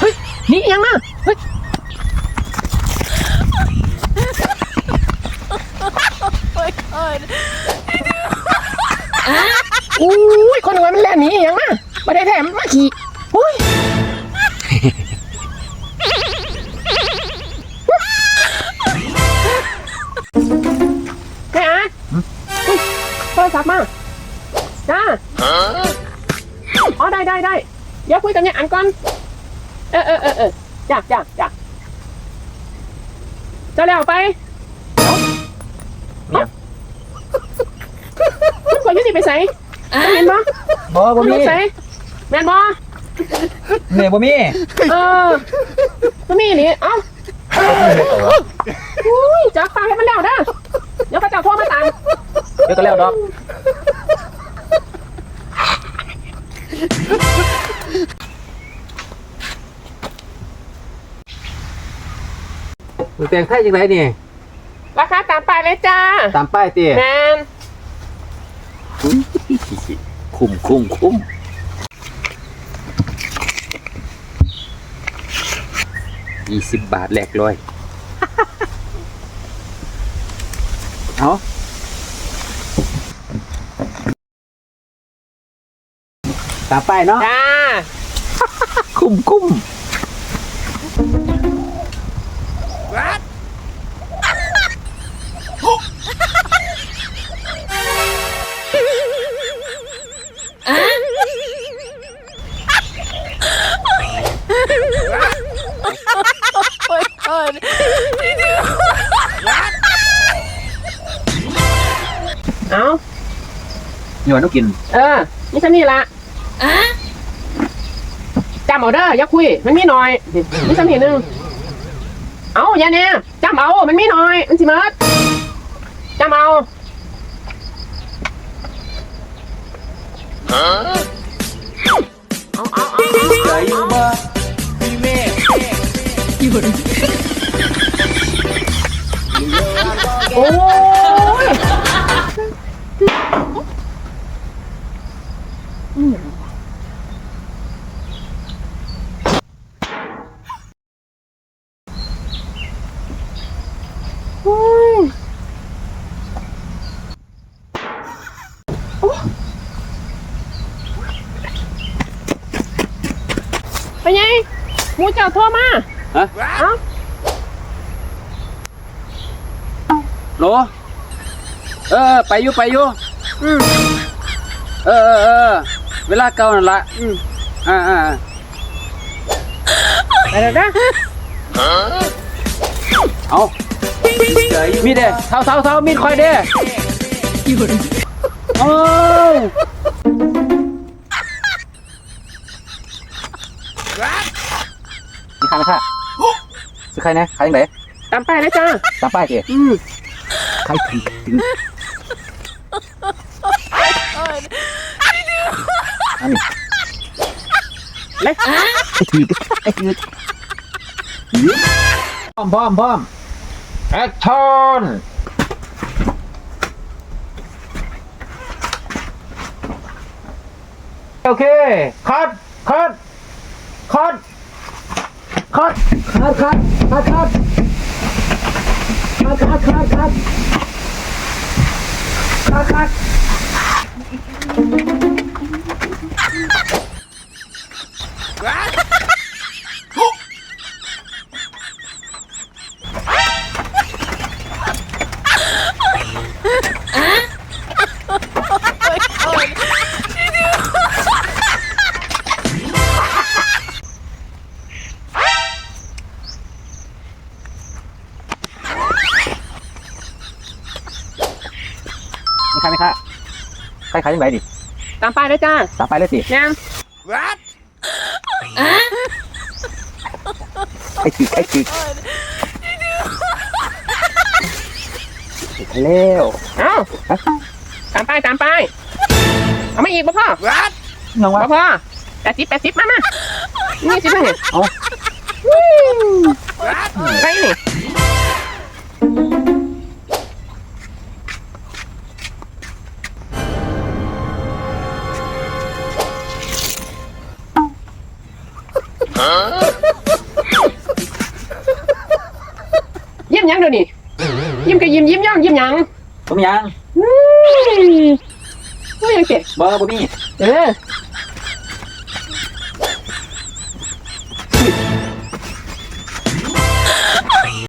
เฮ้ยหนี่ยังนะเฮ้ยอุ้ยคนหนึ่งมันแล่นหนียังนะไม่ได้แถมมาขี่อุ้ยแม่อาร์ตอุ้ยโทรศัพท์มาจ้าอ๋อได้ได้ได้ เดี๋ยวคุยกันเนี่ยอันก่อน เออเออเออเออจ้าจ้าจ้าจะแล้วไปเอ้าคุณควรยุติไปใส่เห็นบ่บ่บ่คุณมีไปใส่แม่นบ่เนี่ยบ่มี เออบ่มีนี่เอ้าอุ้ยจักฟังให้มันแล้วเด้อเดี๋ยวเขาเจ้าโทรมาตามเดี๋ยวก็แล้วดอก มึงแต่งไทยจังไดนี่ ราคาตามไปายเลยจ้าตามป้ายติแมนคุ้มคุ้มคุ้มยี่สิบบาทแหลกร้อย เอาตามป้ายเนาะ จ้า คุ้มคุ้ม เอ้านี่ว่าต้องกิน เออ นี่ฉันนี่ละจำเอาเด้ออย่าคุย มันมีหน่อย นี่ฉันนี่หนึ่ง เอาอย่าเนี่ยจำเอามันมีหน่อย มันสิมิดจำเอาเอาเอาเอาเอาเอาโอ้ย ไปไงหมู เจ้าโทรมาฮะเอ้าโหลเออ ไปอยู่ไปอยู่อืมเออเออเออเวลาเก่านั่นละอืมอ่าอ่าอ่าไปแล้วนะเอามีเด้เท่าเท่าเท่ามีดคอยเด้โอ้ย มีใครไหมค่ะซื้อใครนะใครยังไงตามไปเลยจ้าตามป้ายเจอืมใครถึงถึงอันนี้เล็กไอ้ถือไอ้ถือพร้อมพร้อมพร้อมแอคชั่นโอเคคัดคัดคัด Kalk. Kalk kalk. Kalk kalk. Kalk kalk kalk kalk. Kalk kalk. ดคัดคัดคัดคัดคัดมีใครไหมคะใครขายยังไงดิตามไปเลยจ้าตามไปเลยสิแม่นไอ้ถือไอ้ถือไปแล้วเอ้าฮะตามไปตามไปเอามาอีกบ่พ่อน้องบ่วะพ่อแปดสิบแปดสิบมามานี่สิเพิ่งเนี่ยเอาไปนี่ ยิ้มหยังเดี๋ยวนี้ยิ้มก็ยิ้มยิ้มย่องยิ้มหยังผมยังอืมไม่ยังเจ็บบ่บ่มีเออ